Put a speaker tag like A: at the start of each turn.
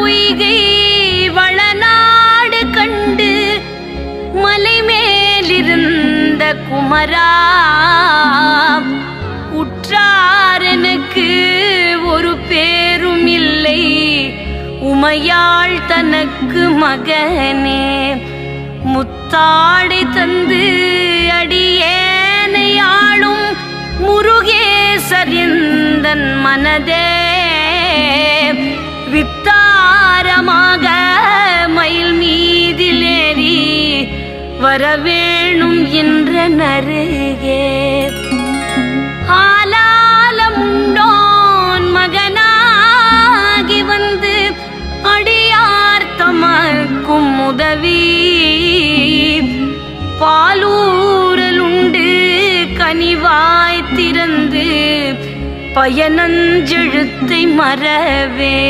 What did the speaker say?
A: பொய்கை வளநாடு கண்டு மலை மேலிருந்த குமரா. உற்றாரனுக்கு ஒரு பேரும் இல்லை. உமையாள் தனக்கு மகனே. முத்தாடை தந்து அடியேனையாளும் முருகேசரிந்தன் மனதே. வரவேணும் என்ற நருகே ஆலாலமுண்டோன் மகனாகி வந்து அடியார் தமக்கும் உதவி. பாலூரலுண்டு கனிவாய் திறந்து பயனஞ்செழுத்தை மறவே.